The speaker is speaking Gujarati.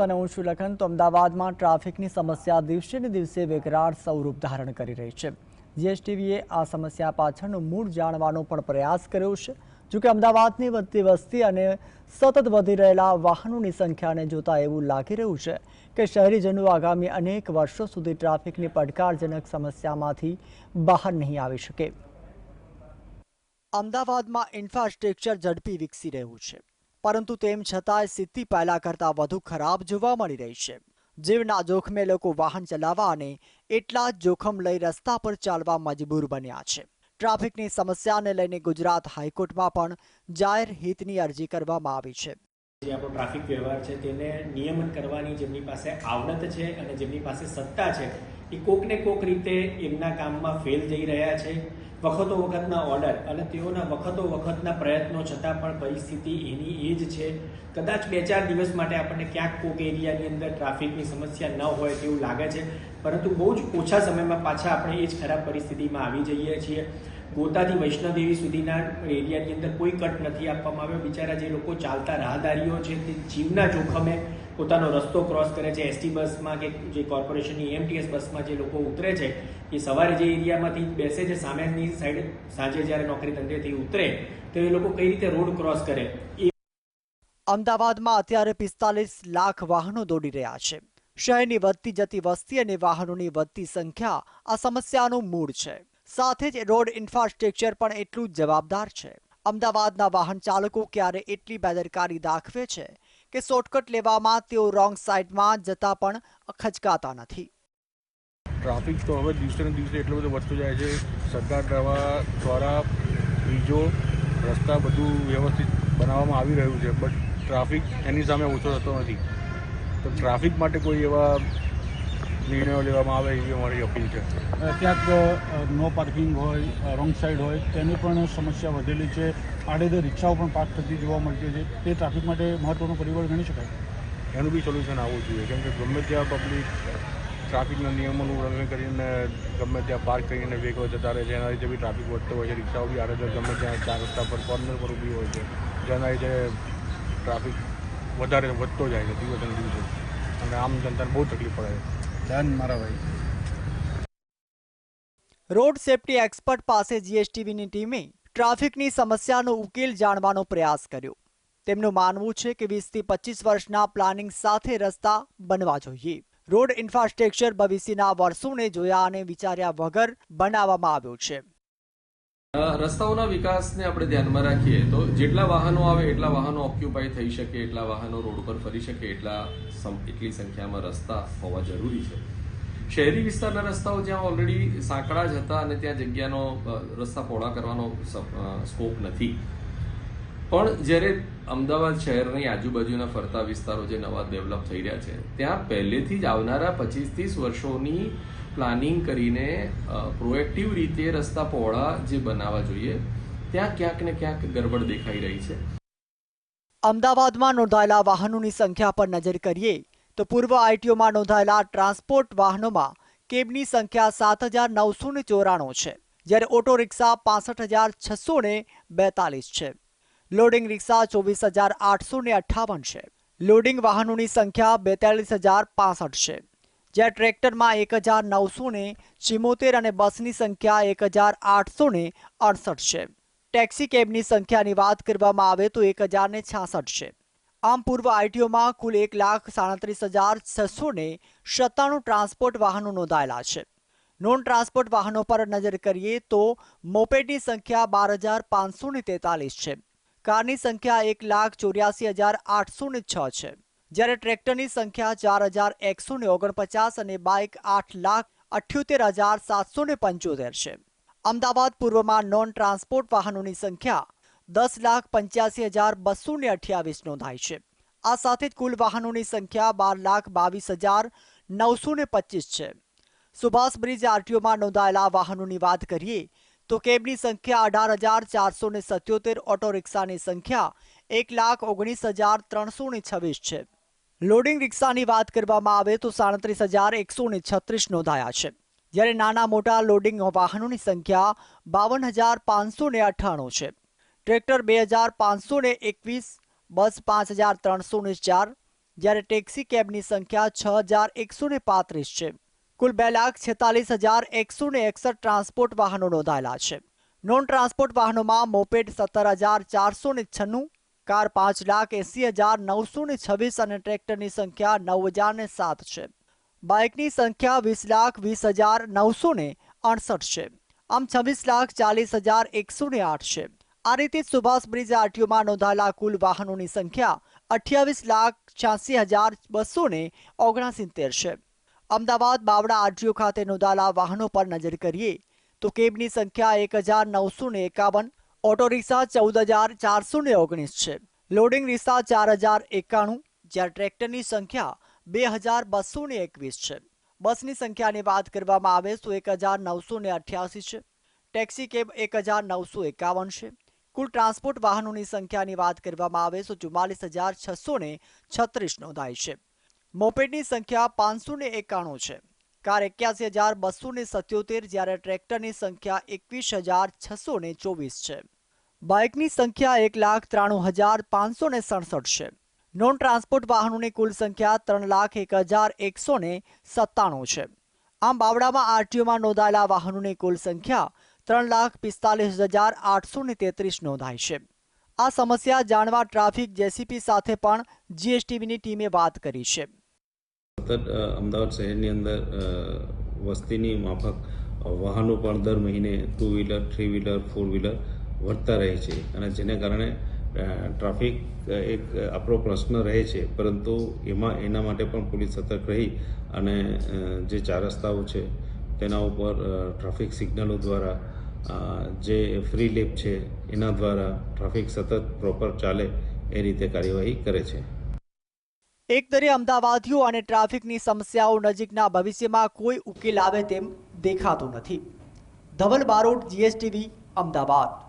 અને હું છું લખન, તો અમદાવાદમાં ટ્રાફિકની સમસ્યા દિવસે ને દિવસે વિકરાળ સ્વરૂપ ધારણ કરી રહી છે. જીએસટીવીએ આ સમસ્યા પાછળનું મૂળ જાણવાનો પણ પ્રયાસ કર્યો છે. જોકે અમદાવાદની વધતી વસ્તી અને સતત વધી રહેલા વાહનોની સંખ્યાને જોતા એવું લાગી રહ્યું છે કે શહેરીજનો આગામી અનેક વર્ષો સુધી ટ્રાફિકની પડકારજનક સમસ્યામાંથી બહાર નહીં આવી શકે. અમદાવાદમાં ઇન્ફ્રાસ્ટ્રક્ચર ઝડપી વિકસી રહ્યું છે. પરંતુ તેમ છતાંય સ્થિતિ પહેલા કરતાં વધુ ખરાબ જોવા મળી રહી છે. જીવના જોખમે લોકો વાહન ચલાવવા અને એટલા જ જોખમ લઈ રસ્તા પર ચાલવા મજબૂર બન્યા છે. ટ્રાફિકની સમસ્યાને લઈને ગુજરાત હાઈકોર્ટમાં પણ જાહેર હિતની અરજી કરવામાં આવી છે. જે આપણો ટ્રાફિક વ્યવહાર છે તેને નિયમન કરવાની જેમની પાસે આવડત છે અને જેમની પાસે સત્તા છે, એ કોકને કોક રીતે એમના કામમાં ફેલ જઈ રહ્યા છે. વખતો વખતના ઓર્ડર અને તેઓના વખતો વખતના પ્રયત્નો છતાં પણ પરિસ્થિતિ એની એ જ છે. કદાચ બે ચાર દિવસ માટે આપણને ક્યાંક કોક એરિયાની અંદર ટ્રાફિકની સમસ્યા ન હોય તેવું લાગે છે. પરંતુ બહુ જ ઓછા સમયમાં પાછા આપણે એ જ ખરાબ પરિસ્થિતિમાં આવી જઈએ છીએ. ગોતાથી વૈષ્ણોદેવી સુધીના એરિયાની અંદર કોઈ કટ નથી આપવામાં આવ્યો. બિચારા જે લોકો ચાલતા રાહદારીઓ છે તે જીવના જોખમે પોતાનો રસ્તો ક્રોસ કરે છે. એસટી બસમાં કે જે કોર્પોરેશનની એમટીએસ બસમાં જે લોકો ઉતરે છે એ સવારે જે એરિયામાંથી બેસે છે, સામેની સાઈડ સાંજે જ્યારે નોકરી ધંધેથી ઉતરે, તો એ લોકો કઈ રીતે રોડ ક્રોસ કરે? અમદાવાદમાં અત્યારે પિસ્તાલીસ લાખ વાહનો દોડી રહ્યા છે. શહેરની વધતી જતી વસ્તી અને વાહનોની વધતી સંખ્યા આ સમસ્યાનું મૂળ છે. સાથે જ રોડ ઇન્ફ્રાસ્ટ્રક્ચર પણ એટલું જ જવાબદાર છે. અમદાવાદના વાહન ચાલકો ક્યારે એટલી બેદરકારી દાખવે છે કે શોર્ટકટ લેવામાં તેઓ રોંગ સાઈડમાં જતા પણ ખચકાતા નથી. ટ્રાફિક તો હવે દિવસે ને દિવસે એટલો બધો વધતો જાય છે. સરકાર દ્વારા દ્વારા બ્રિજો રસ્તા બધું વ્યવસ્થિત બનાવવામાં આવી રહ્યું છે. બટ ટ્રાફિક એની સામે ઓછો થતો નથી. તો ટ્રાફિક માટે કોઈ એવા નિર્ણયો લેવામાં આવે એવી અમારી અપીલ છે. ક્યાંક નો પાર્કિંગ હોય રોંગ સાઈડ હોય તેની પણ સમસ્યા વધેલી છે. આડેધડ રિક્ષાઓ પણ પાર્ક થતી જોવા મળતી છે. તે ટ્રાફિક માટે મહત્વનું પરિબળ ગણી શકાય? એનું બી સોલ્યુશન આવવું જોઈએ. કેમ કે ગમે ત્યાં પબ્લિક ટ્રાફિકના નિયમોનું ઉલ્લંઘન કરીને ગમે ત્યાં પાર્ક કરીને વેગો જતા રહે છે. એના લીધે બી ટ્રાફિક વધતો હોય છે. રિક્ષાઓ બી આડેધડ ગમે ત્યાં ચાર રસ્તા પર કોર્નર પર ઊભી હોય છે. જેના લીધે ટ્રાફિક વધારે વધતો જાય છે. દિવસે દિવસે. અને આમ જનતાને બહુ તકલીફ પડે છે. ધ્યાન મારા ભાઈ. રોડ સેફટી એક્સપર્ટ પાસે જીએસટીવીની ટીમે ટ્રાફિકની સમસ્યાનો ઉકેલ જાણવાનો પ્રયાસ કર્યો. તેમનું માનવું છે કે વીસથી પચીસ વર્ષના પ્લાનિંગ સાથે રસ્તા બનવા જોઈએ. રોડ ઇન્ફ્રાસ્ટ્રક્ચર ભવિષ્યના વર્ષોને જોયા અને વિચાર્યા વગર બનાવવામાં આવ્યો છે. રસ્તાઓના વિકાસને આપણે ધ્યાનમાં રાખીએ તો જેટલા વાહનો આવે એટલા વાહનો ઓક્યુપાય થઈ શકે, એટલા વાહનો રોડ પર ફરી શકે, એટલા એટલી સંખ્યામાં રસ્તા હોવા જરૂરી છે. શહેરી વિસ્તારના રસ્તાઓ જ્યાં ઓલરેડી સાંકડા જ હતા અને ત્યાં જગ્યાનો રસ્તા પહોળા કરવાનો સ્કોપ નથી. પણ જ્યારે અમદાવાદ શહેરની આજુબાજુના ફરતા વિસ્તારો જે નવા ડેવલપ થઈ રહ્યા છે, ત્યાં પહેલેથી જ આવનારા પચીસ ત્રીસ વર્ષોની પ્લાનિંગ કરીને પ્રોએક્ટિવ રીતે રસ્તા પહોળા જે બનાવવા જોઈએ, ત્યાં ક્યાંક ને ક્યાંક ગરબડ દેખાઈ રહી છે. અમદાવાદમાં નોંધાયેલા વાહનોની સંખ્યા પર નજર કરીએ, તો પૂર્વ આઈટીઓમાં નોંધાયેલા ટ્રાન્સપોર્ટ વાહનોમાં કેબની સંખ્યા સાત હજાર નવસો ચોરાણું છે, જ્યારે ઓટો રિક્ષા પાસઠ હજાર છસો બેતાલીસ છે. લોડિંગ રિક્ષા ચોવીસ હજાર આઠસો ને અઠ્ઠાવન છે. લોડિંગ વાહનોની સંખ્યા બેતાલીસ હજાર પાસઠ છે. જ્યાં ટ્રેક્ટરમાં એક હજાર નવસો ને ચિમોતેર અને બસની સંખ્યા એક હજાર આઠસો ને અડસઠ છે. ટેક્સી કેબની સંખ્યાની વાત કરવામાં આવે તો એક હજાર ને છાસઠ છે. આમ પૂર્વ આઈટીઓમાં કુલ એક લાખ સાડત્રીસ હજાર છસો ને સત્તાણું ટ્રાન્સપોર્ટ વાહનો નોંધાયેલા છે. નોન ટ્રાન્સપોર્ટ વાહનો પર નજર કરીએ તો મોપેડની સંખ્યા બાર હજાર પાંચસો ને તેતાલીસ છે. કારની સંખ્યા એક લાખ ચોર્યાસી હજાર આઠસો ને છ છે. જ્યારે ટ્રેક્ટરની સંખ્યા ચાર હજાર એકસો ને ઓગણપચાસ અને બાઇક આઠ લાખ અઠ્યોતેર હજાર સાતસો ને પંચોતેર છે. અમદાવાદ પૂર્વમાં નોન ટ્રાન્સપોર્ટ વાહનોની સંખ્યા દસ લાખ પંચ્યાસી હજાર બસો ને અઠ્યાવીસ નોંધાઈ છે. આ સાથે જ કુલ વાહનોની સંખ્યા બાર લાખ બાવીસ હજાર નવસો ને પચીસ છે. સુભાષ બ્રિજ આરટીઓમાં નોંધાયેલા વાહનોની વાત કરીએ તો કેબની સંખ્યા અઢાર હજાર ચારસો ને સત્યોતેર, ઓટો રિક્ષાની સંખ્યા એક લાખ ઓગણીસ હજાર ત્રણસો ને છવ્વીસ છે. લોડિંગ રિક્ષાની વાત કરવામાં આવે તો સાડત્રીસ હજાર એકસો ને છત્રીસ નોંધાયા છે. જ્યારે નાના મોટા લોડિંગ વાહનોની સંખ્યા બાવન હજાર પાંચસો ને અઠ્ઠાણું છે. ટ્રેક્ટર બે હજાર પાંચસો ને એકવીસ, બસ પાંચ હજાર ત્રણસો ને ચાર, જ્યારે ટેક્સી કેબની સંખ્યા છ હજાર એકસો ને પાંત્રીસ છે. કુલ બે લાખ છેતાલીસ હજાર એકસો ને એકસઠ ટ્રાન્સપોર્ટ વાહનો નોંધાયેલા છે. નોન ટ્રાન્સપોર્ટ વાહનોમાં મોપેડ સત્તર હજાર ચારસો ને છન્નું, કાર પાંચ લાખ એસી હજાર નવસો ને છવ્વીસ અને ટ્રેક્ટરની સંખ્યા નવ હજાર ને સાત છે. બાઇકની સંખ્યા વીસ લાખ વીસ હજાર નવસો ને અડસઠ છે. આમ છવ્વીસ લાખ ચાલીસ હજાર એકસો ને આઠ છે. આ રીતે સુભાષ બ્રિજ આરટીઓમાં નોંધાયેલા કુલ વાહનોની સંખ્યા અઠ્યાવીસ લાખ છ્યાસી હજાર બસો ને ઓગણસિત્તેર છે. અમદાવાદ બાવડા આરટીઓ ખાતે નોંધાયેલા વાહનો પર નજર કરીએ તો કેબની સંખ્યા એક હજાર નવસો ને એકાવન, ઓટો રિક્ષા ચૌદ હજાર ચારસો ને ઓગણીસ છે. લોડિંગ રિક્ષા ચાર હજાર એકાણું જ્યારે ટ્રેક્ટરની સંખ્યા બે હજાર બસો ને એકવીસ છે. બસની સંખ્યાની વાત કરવામાં આવે તો એક હજાર નવસો ને અઠ્યાસી છે. ટેક્સી કેબ એક હજાર નવસો એકાવન છે. કુલ ટ્રાન્સપોર્ટ વાહનોની સંખ્યાની વાત કરવામાં આવે તો ચુમ્માલીસ હજાર છસો ને છત્રીસ નોંધાઈ છે. મોપેડની સંખ્યા પાંચસો ને એકાણું છે. કાર એક્યાસી હજાર બસો ને સત્યોતેર જ્યારે ટ્રેક્ટરની સંખ્યા એકવીસ હજાર છસો ને ચોવીસ છે. બાઇકની સંખ્યા એક લાખ ત્રાણું હજાર પાંચસો ને સડસઠ છે. નોન ટ્રાન્સપોર્ટ વાહનોની કુલ સંખ્યા ત્રણ લાખ એક હજાર એકસો ને સત્તાણું છે. આમ બાવડામાં આરટીઓમાં નોંધાયેલા વાહનોની કુલ સંખ્યા ત્રણ લાખ પિસ્તાલીસ હજાર આઠસો ને તેત્રીસ નોંધાઈ છે. આ સમસ્યા જાણવા ટ્રાફિક જેસીપી સાથે પણ જીએસટીવીની ટીમે વાત કરી છે. સતત અમદાવાદ શહેરની અંદર વસ્તીની માફક વાહનો પણ દર મહિને two wheeler three wheeler four wheeler વધતા રહે છે. અને જેને કારણે ટ્રાફિક એક આપણો પ્રશ્ન રહે છે. પરંતુ એમાં, એના માટે પણ પોલીસ સતર્ક રહી અને જે ચાર રસ્તાઓ છે, તેના ઉપર ટ્રાફિક સિગ્નલો દ્વારા જે ફ્રી લેપ છે, એના દ્વારા ટ્રાફિક સતત પ્રોપર ચાલે એ રીતે કાર્યવાહી કરે છે. એક તરે અમદાવાદીઓ અને ટ્રાફિકની સમસ્યાઓ નજીકના ભવિષ્યમાં કોઈ ઉકેલ આવે તેમ દેખાતું નથી. ધવલ બારોટ, જીએસટીવી, અમદાવાદ.